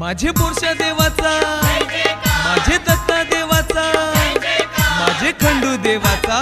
माझे बोरशा देवाचा माझे दत्ता देवाचा माझे खंडू देवाचा.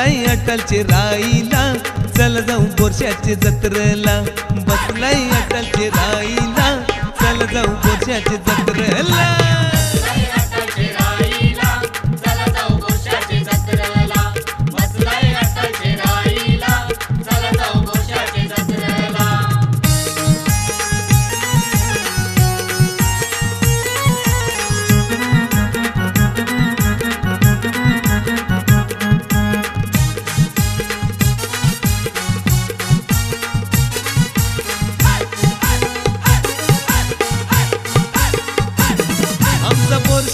बसलाय अटलचे राईला. चल जाऊ बोरशाचे जत्रेला. बसलाय अटलचे राईला. चल जाऊ बोरशाचे जत्रेला.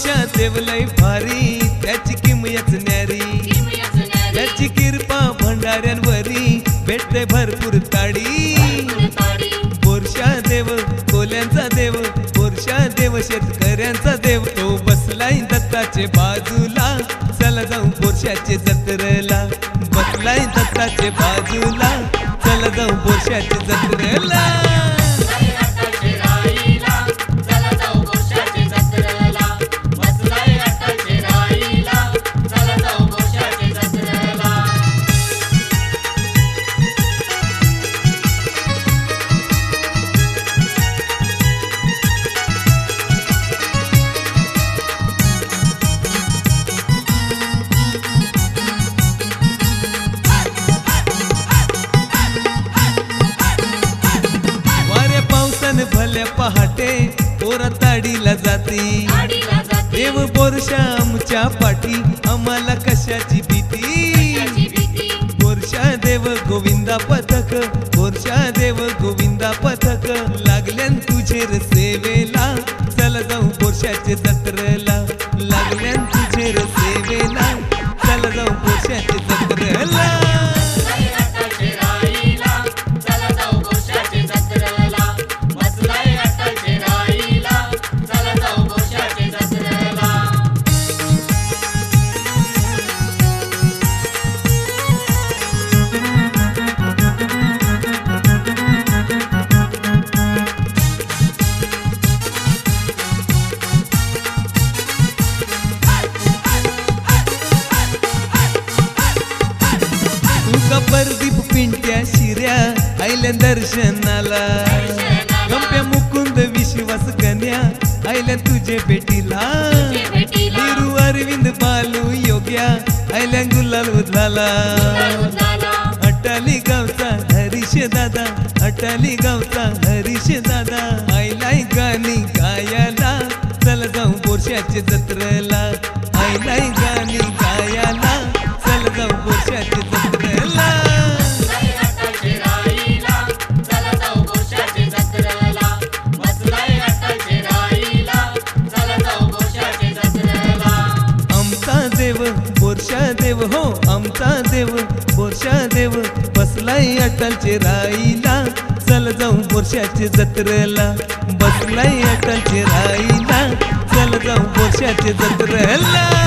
आमचा बोरशा देव लय भारी त्याची किमयच न्यारी. त्याची किरपा भंडाऱ्यांवरी भेटते भरपूर ताडी. बोरशा देव कोल्यांचा देव बोरशा देव शेतकऱ्यांचा देव. तो बसलाय दत्ताचे बाजूला चला जाऊ बोरशाचे जत्रेला. बसलाय दत्ताचे बाजूला चला जाऊ बोरशाचे जत्रेला. पहाटे पोरा ताडीला जाती. देव बोरशा आमच्या पाठी आम्हाला कशाची भीती? बोरशा देव गोविंदा पथक बोरशा देव गोविंदा पथक. लागल्यान तुझे सेवेला पिंट्या शिऱ्या आयल्या दर्शनाला. गंप्या मुकुंद विश्वास कन्या आयल्या तुझे भेटीला. निरू अरविंद बालू योग्या आयल्या गुलाल उदलाला अटाली गावचा हरीश दादा अटाली गावचा हरीश दादा. आयलाय गाणी गायाला चल जाऊ बोरशाचे जत्रेला. बसलाय अटलचे राईला चल जाऊ बोरशाचे जत्रेला. बसलाय अटलचे राईला चल जाऊ बोरशाचे जत्रेला.